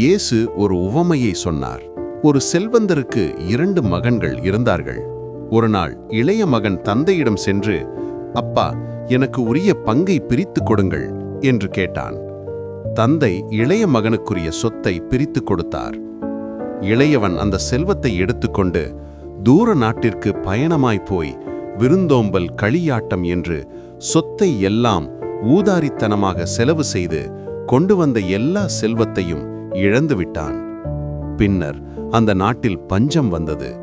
இயேசு ஒரு உவமையை சொன்னார். ஒரு செல்வந்தருக்கு இரண்டு மகன்கள் இருந்தார்கள். ஒரு நாள் இளைய மகன் தந்தையிடம் சென்று அப்பா எனக்கு உரிய பங்கை பிரித்துக் கொடுங்கள் என்று கேட்டான். தந்தை இளைய மகனுக்குரிய சொத்தை பிரித்துக் கொடுத்தார். இளையவன் அந்த செல்வத்தை எடுத்துக்கொண்டு தூர நாட்டிற்கு பயணமாய் போய் விருந்தோம்பல் களியாட்டம் என்று சொத்தை எல்லாம் ஊதாரித்தனமாக செலவு செய்து கொண்டு வந்த எல்லா செல்வத்தையும் இழந்து விட்டான். பின்னர் அந்த நாட்டில் பஞ்சம் வந்தது.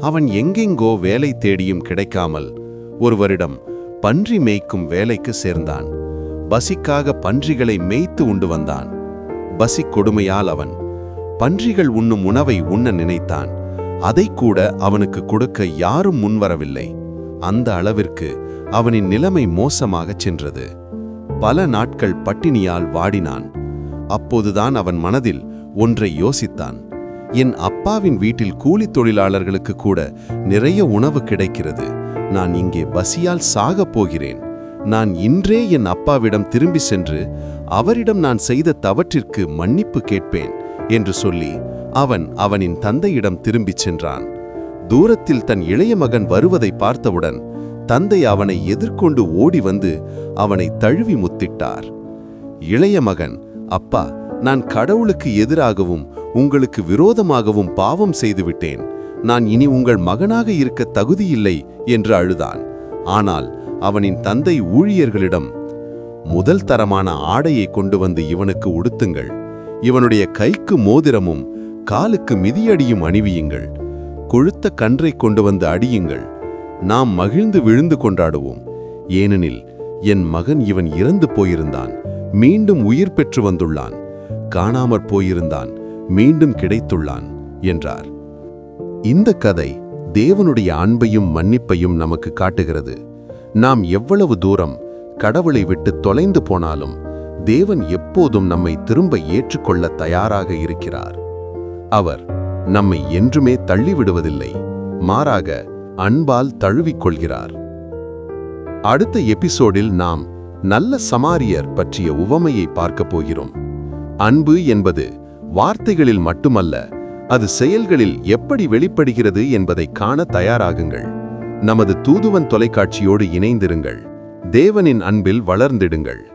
அவன் எங்கெங்கோ வேலை தேடியும் கிடைக்காமல் ஒருவரிடம் பன்றி மேய்க்கும் வேலைக்கு சேர்ந்தான். பசிக்காக பன்றிகளை மேய்த்து உண்டு வந்தான். பசி கொடுமையால் அவன் பன்றிகள் உண்ணும் உணவை உண்ண நினைத்தான். அதை கூட அவனுக்கு கொடுக்க யாரும் முன்வரவில்லை. அந்த அளவிற்கு அவனின் நிலைமை மோசமாகச் சென்றது. பல நாட்கள் பட்டினியால் வாடினான். அப்போதுதான் அவன் மனதில் ஒன்றை யோசித்தான். என் அப்பாவின் வீட்டில் கூலித் தொழிலாளர்களுக்கு கூட நிறைய உணவு கிடைக்கிறது. நான் இங்கே பசியால் சாகப் போகிறேன். நான் இன்றே என் அப்பாவிடம் திரும்பி சென்று அவரிடம் நான் செய்த தவற்றிற்கு மன்னிப்பு கேட்பேன் என்று சொல்லி அவன் அவனின் தந்தையிடம் திரும்பிச் சென்றான். தூரத்தில் தன் இளைய மகன் வருவதை பார்த்தவுடன் தந்தை அவனை எதிர்கொண்டு ஓடி வந்து அவனை தழுவி முத்திட்டார். இளைய மகன் அப்பா நான் கடவுளுக்கு எதிராகவும் உங்களுக்கு விரோதமாகவும் பாவம் செய்துவிட்டேன். நான் இனி உங்கள் மகனாக இருக்க தகுதியில்லை என்று அழுதான். ஆனால் அவனின் தந்தை ஊழியர்களிடம் முதல் தரமான ஆடையை கொண்டு வந்து இவனுக்கு உடுத்துங்கள். இவனுடைய கைக்கு மோதிரமும் காலுக்கு மிதியடியும் அணிவியுங்கள். கொழுத்த கன்றை கொண்டு வந்து அடியுங்கள். நாம் மகிழ்ந்து விழுந்து கொண்டாடுவோம். ஏனெனில் என் மகன் இவன் இறந்து போயிருந்தான். மீண்டும் உயிர் பெற்று வந்துள்ளான். காணாமற் போயிருந்தான். மீண்டும் கிடைத்துள்ளான் என்றார். இந்த கதை தேவனுடைய அன்பையும் மன்னிப்பையும் நமக்கு காட்டுகிறது. நாம் எவ்வளவு தூரம் கடவுளை விட்டு தொலைந்து போனாலும் தேவன் எப்போதும் நம்மை திரும்ப ஏற்றுக்கொள்ள தயாராக இருக்கிறார். அவர் நம்மை என்றுமே தள்ளிவிடுவதில்லை மாறாக அன்பால் தழுவிக்கொள்கிறார். அடுத்த எபிசோடில் நாம் நல்ல சமாரியர் பற்றிய உவமையை பார்க்கப் போகிறோம். அன்பு என்பது வார்த்தைகளில் மட்டுமல்ல அது செயல்களில் எப்படி வெளிப்படுகிறது என்பதை காண தயாராகுங்கள். நமது தூதுவன் தொலைக்காட்சியோடு இணைந்திருங்கள். தேவனின் அன்பில் வளர்ந்திடுங்கள்.